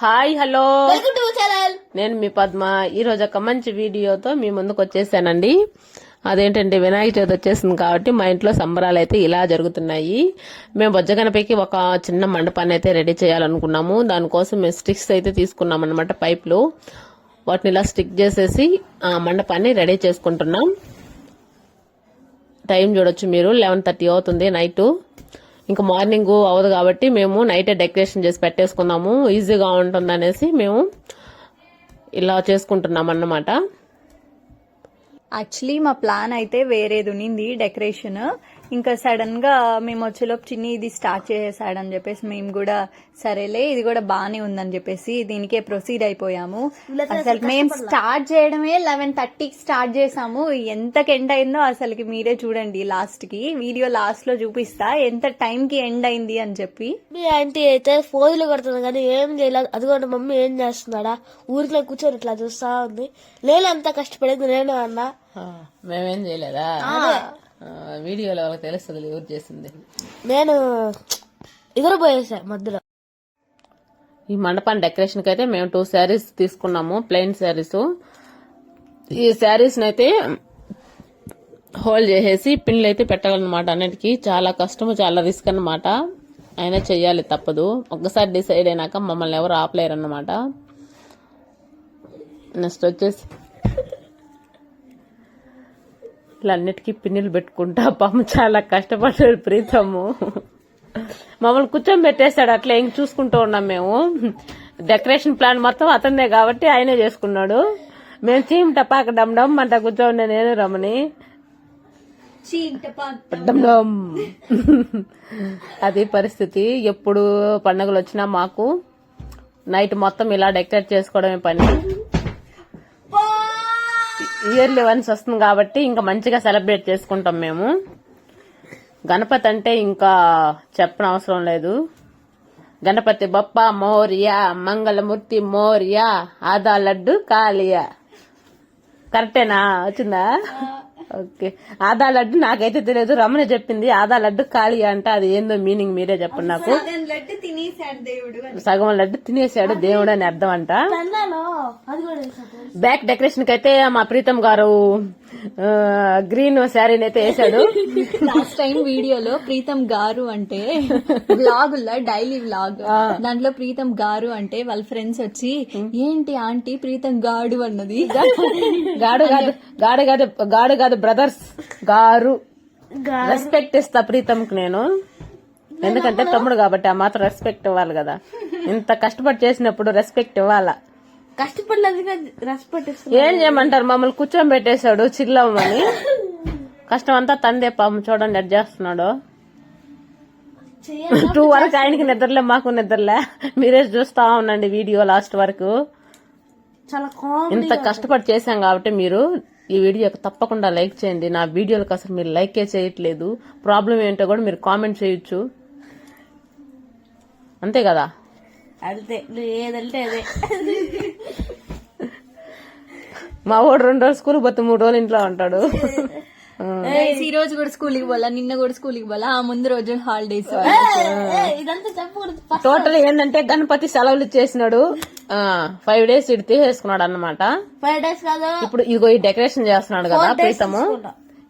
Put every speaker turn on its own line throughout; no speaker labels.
Hi hello. నేను మీ పద్మ. ఈ రోజు ఒక మంచి వీడియోతో మీ ముందుకు వచ్చేసానండి. అదేంటంటే వినాయక చవితి వచ్చేసింది కాబట్టి మా ఇంట్లో సంబరాలు అయితే ఇలా జరుగుతున్నాయి. మేము బొజ్జగనపైకి ఒక చిన్న మండపాన్ని అయితే రెడీ చేయాలనుకున్నాము. దానికోసం మేము స్టిక్స్ అయితే తీసుకున్నాం అనమాట పైపులు. వాటిని ఇలా స్టిక్ చేసేసి ఆ మండపాన్ని రెడీ చేసుకుంటున్నాం. టైం చూడొచ్చు మీరు. లెవెన్ థర్టీ అవుతుంది నైట్. ఇంకా మార్నింగ్ అవ్వదు కాబట్టి మేము నైటే డెకరేషన్ చేసి పెట్టేసుకున్నాము. ఈజీగా ఉంటుంది అనేసి మేము ఇలా చేసుకుంటున్నాం అన్నమాట
యాక్చువల్లీ మా ప్లాన్ అయితే వేరేది ఉన్నింది డెకరేషన్. ఇంకా సడన్గా మేము వచ్చేలోపు చిన్ని ఇది స్టార్ట్ చేసేసాడని చెప్పేసి మేము కూడా సరేలే ఇది కూడా బానే ఉందని చెప్పేసి దీనికే ప్రొసీడ్ అయిపోయాము. అసలు మేము స్టార్ట్ చేయడమే లెవెన్ థర్టీకి స్టార్ట్ చేసాము. ఎంతకి ఎండ్ అయిందో అసలుకి మీరే చూడండి లాస్ట్కి. వీడియో లాస్ట్లో చూపిస్తా ఎంత టైం కి ఎండ్ అయింది అని చెప్పి.
మీ ఆంటీ అయితే ఫోన్లు కొడుతుంది కానీ ఏం చేయలేదు అదిగోండి మమ్మీ ఏం చేస్తున్నాడా? ఊరిలో కూర్చొని ఇట్లా చూస్తా ఉంది. నేను అంత కష్టపడేది నేను అన్న.
మేమేం చేయలేదా? వీడియోలో వాళ్ళకి తెలుస్తుంది ఎవరు చేసింది.
నేను ఎదురు పోయేసా మధ్యలో.
ఈ మండపాన్ని డెకరేషన్కి అయితే మేము టూ శారీస్ తీసుకున్నాము ప్లెయిన్ శారీస్. ఈ శారీస్ అయితే హోల్డ్ చేసేసి పిన్లు అయితే పెట్టాలన్నమాట అన్నిటికీ. చాలా కష్టము చాలా రిస్క్ అన్నమాట. అయినా చెయ్యాలి తప్పదు. ఒక్కసారి డిసైడ్ అయినాక మమ్మల్ని ఎవరు ఆపలేరు అన్నమాట నెక్స్ట్ వచ్చేసి ఇలా అన్నిటికీ పిన్నులు పెట్టుకుంటా. పాపం చాలా కష్టపడ్డాడు ప్రీతము. మమ్మల్ని కూర్చొని పెట్టేశాడు. అట్లా ఇంక చూసుకుంటూ ఉన్నాం మేము. డెకరేషన్ ప్లాన్ మొత్తం అతనిదే కాబట్టి ఆయనే చేసుకున్నాడు. మేము చీమ్ టపాక డమ్ డమ్ అంట కూర్చోండి నేను రమణి. అది పరిస్థితి. ఎప్పుడు పండగలు వచ్చినా మాకు నైట్ మొత్తం ఇలా డెకరేట్ చేసుకోవడమే పని. ఇయర్లీ వన్స్ వస్తుంది కాబట్టి ఇంకా మంచిగా సెలబ్రేట్ చేసుకుంటాం మేము. గణపతి అంటే ఇంకా చెప్పనవసరం అవసరం లేదు. గణపతి బప్ప మోర్య మంగళమూర్తి మోర్య ఆదా లడ్డు కాళియ. కరెక్టేనా వచ్చిందా? ఓకే. ఆదా లడ్డు నాకైతే తెలియదు రమణ చెప్పింది ఆదా లడ్డు కాళియ అంటే. అది ఏందో మీనింగ్ మీరే చెప్పండి నాకు.
దేవుడు
సగం లడ్డు తినేసాడు దేవుడు అని అర్థం అంట. బ్యాక్ డెకరేషన్కి అయితే మా ప్రీతం గారు గ్రీన్ శారీని అయితే వేసాడు.
లాస్ట్ టైం వీడియోలో ప్రీతం గారు అంటే వ్లాగ్ డైలీ వ్లాగ్ దాంట్లో ప్రీతం గారు అంటే వాళ్ళ ఫ్రెండ్స్ వచ్చి ఏంటి ఆంటీ ప్రీతం గాడు అన్నది?
గాడు కాదు గాడు కాదు గాడు కాదు బ్రదర్స్ గారు. రెస్పెక్ట్ ఇస్తా ప్రీతంకి నేను. ఎందుకంటే తమ్ముడు కాబట్టి ఆ మాత్రం రెస్పెక్ట్ ఇవ్వాలి కదా. ఇంత కష్టపడి చేసినప్పుడు రెస్పెక్ట్ ఇవ్వాలా?
కష్టపడలేదు రెస్పెక్ట్
ఏం చేయమంటారు? మమ్మల్ని కూర్చొని పెట్టేశాడు చిల్లమ్మని. కష్టం అంతా తందే పాపం చూడండి ఎడ్ చేస్తున్నాడు. టూ వరకు ఆయనకి నిద్రలే మాకు నిద్రలే. మీరే చూస్తా ఉండండి వీడియో లాస్ట్ వరకు.
చాలా
ఇంత కష్టపడి చేశాం కాబట్టి మీరు ఈ వీడియోకి తప్పకుండా లైక్ చేయండి. నా వీడియోలకు అసలు మీరు లైకే చేయట్లేదు. ప్రాబ్లం ఏంటో కూడా మీరు కామెంట్ చేయొచ్చు. అంతే కదా?
అంతే. ఏదంటే అదే.
మా వాడు రెండు రోజులు స్కూల్ పోతే మూడు రోజులు ఇంట్లో ఉంటాడు.
ఈ రోజు కూడా స్కూల్కి పోలా నిన్న కూడా స్కూల్కి పోలా ఆ ముందు రోజు హాలిడేస్
టోటల్ ఏంటంటే గణపతి సెలవులు ఇచ్చేసినాడు. ఫైవ్ డేస్ ఇడి తీసేసుకున్నాడు అన్నమాట.
ఫైవ్ డేస్ కాదు?
ఇప్పుడు ఇదిగో ఈ డెకరేషన్ చేస్తున్నాడు కదా ప్రీతము.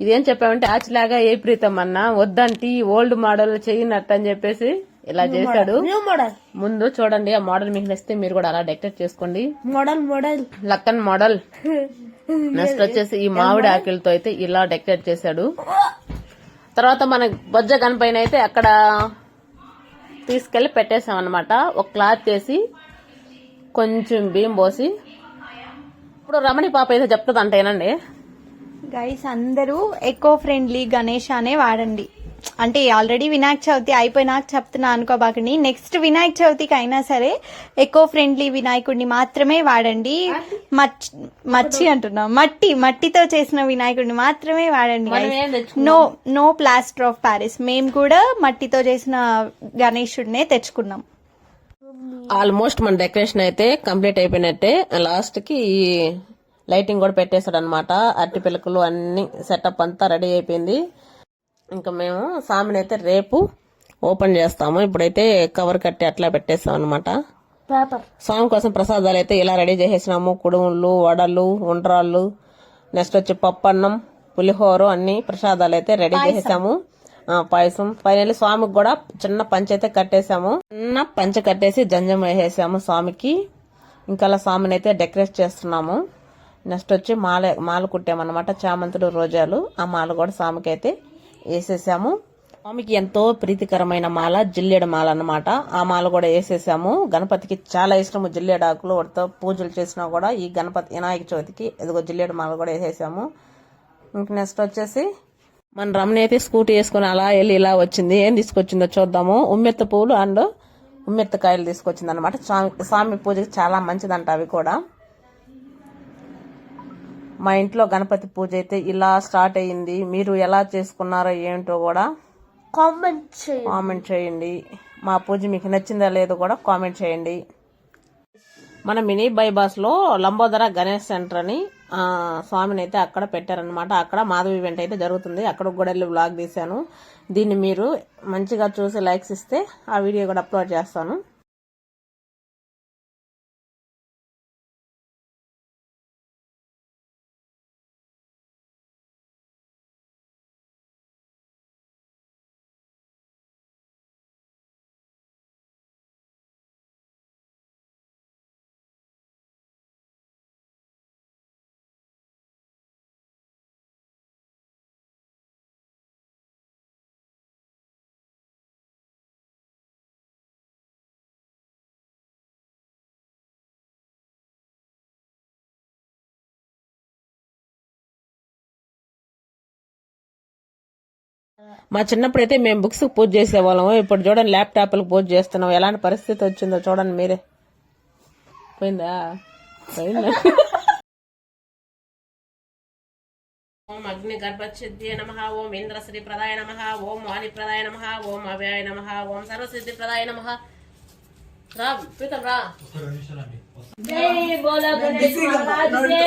ఇదేం చెప్పామంటే ఆచిలాగా ఏ ప్రీతం అన్న వద్దంటి ఓల్డ్ మోడల్ చేయనట్టు అని చెప్పేసి ఇలా చేశాడు.
న్యూ మోడల్
ముందు చూడండి ఆ మోడల్ మీకు నచ్చితే మీరు కూడా అలా డెకరేట్ చేసుకోండి.
మోడల్ మోడల్
లక్కన్ మోడల్ నెక్స్ట్ వచ్చేసి ఈ మామిడి ఆకులతో అయితే ఇలా డెకరేట్ చేశాడు. తర్వాత మన బొజ్జ గణపైన అయితే అక్కడ తీసుకెళ్ళి పెట్టేసాం అనమాట ఒక క్లాత్ వేసి కొంచెం బియ్యం పోసి. ఇప్పుడు రమణి పాప ఏదో చెప్తుంది అంటేనండి
గైస్ అందరూ ఎకో ఫ్రెండ్లీ గణేష్ అనే వాడండి. అంటే ఆల్రెడీ వినాయక చవితి అయిపోయినాక చెప్తున్నా అనుకోబాకండి నెక్స్ట్ వినాయక చవితికి అయినా సరే ఎకో ఫ్రెండ్లీ వినాయకుడిని మాత్రమే వాడండి. మచ్- మచ్చి అంటున్నా. మట్టి మట్టితో చేసిన వినాయకుడిని మాత్రమే వాడండి? No no plaster of Paris మేము కూడా మట్టితో చేసిన గణేశుడినే తెచ్చుకున్నాం.
ఆల్మోస్ట్ మన డెకరేషన్ అయితే కంప్లీట్ అయిపోయినట్టే. లాస్ట్కి ఈ లైటింగ్ కూడా పెట్టేశాడు అనమాట అరటి పిలకలు అన్ని సెటప్ అంతా రెడీ అయిపోయింది. ఇంకా మేము సామిని అయితే రేపు ఓపెన్ చేస్తాము. ఇప్పుడైతే కవర్ కట్టి అట్లా పెట్టేస్తాం అనమాట స్వామి కోసం ప్రసాదాలు అయితే ఇలా రెడీ చేసేసినాము. కుడుములు వడలు ఉండ్రాళ్ళు నెక్స్ట్ వచ్చి పప్పు అన్నం పులిహోర అన్ని ప్రసాదాలు అయితే రెడీ చేసేసాము. పాయసం. ఫైనల్ స్వామికి కూడా చిన్న పంచ అయితే కట్టేసాము. చిన్న పంచ కట్టేసి జంజం వేసేసాము స్వామికి. ఇంకా అలా స్వామిని అయితే డెకరేట్ చేస్తున్నాము. నెక్స్ట్ వచ్చి మాల మాల కుట్టామన్నమాట చామంతులు రోజాలు. ఆ మాల కూడా స్వామికి అయితే వేసేసాము. స్వామికి ఎంతో ప్రీతికరమైన మాల జిల్లేడు మాల అనమాట ఆ మాల కూడా వేసేసాము. గణపతికి చాలా ఇష్టము జిల్లేడు ఆకులు వాటితో పూజలు చేసినా కూడా ఈ గణపతి వినాయక చవితికి ఇదిగో జిల్లేడు మాల కూడా వేసేసాము. ఇంక నెక్స్ట్ వచ్చేసి మన రమణ అయితే స్కూటీ వేసుకుని అలా వెళ్ళి ఇలా వచ్చింది. ఏం తీసుకొచ్చిందో చూద్దాము. ఉమ్మెత్త పువ్వులు అండ్ ఉమ్మెత్త కాయలు తీసుకొచ్చింది అనమాట స్వామి స్వామి పూజకి చాలా మంచిదంట అవి కూడా. మా ఇంట్లో గణపతి పూజ అయితే ఇలా స్టార్ట్ అయ్యింది. మీరు ఎలా చేసుకున్నారో ఏంటో కూడా
కామెంట్ చేయండి.
కామెంట్ చేయండి. మా పూజ మీకు నచ్చిందా లేదో కూడా కామెంట్ చేయండి. మన మినీ బైబాస్లో లంబోదర గణేష్ సెంటర్ అని స్వామిని అయితే అక్కడ పెట్టారనమాట అక్కడ మాధవి ఈవెంట్ అయితే జరుగుతుంది. అక్కడ కూడా వెళ్ళి వ్లాగ్ తీశాను. దీన్ని మీరు మంచిగా చూసి లైక్స్ ఇస్తే ఆ వీడియో కూడా అప్లోడ్ చేస్తాను. మా చిన్నప్పుడు అయితే మేము బుక్స్ పూజ చేసేవాళ్ళం. ఇప్పుడు చూడండి ల్యాప్టాప్లకు పూజ చేస్తున్నాం. ఎలాంటి పరిస్థితి వచ్చిందో చూడండి మీరే. పోయిందా? పోయిందా? ఓం అగ్ని గర్భసిద్ధి నమ. ఓం ఇంద్రశ్రీ ప్రదాయ నమ. ఓం వాణి ప్రదాయ నమ. ఓం అవ్యాయ నమ. ఓం సర్వసిద్ధి ప్రదాయ నమ. రా ప్రీతం రా. జై బోలో గణేష్ మహారాజ్ జై.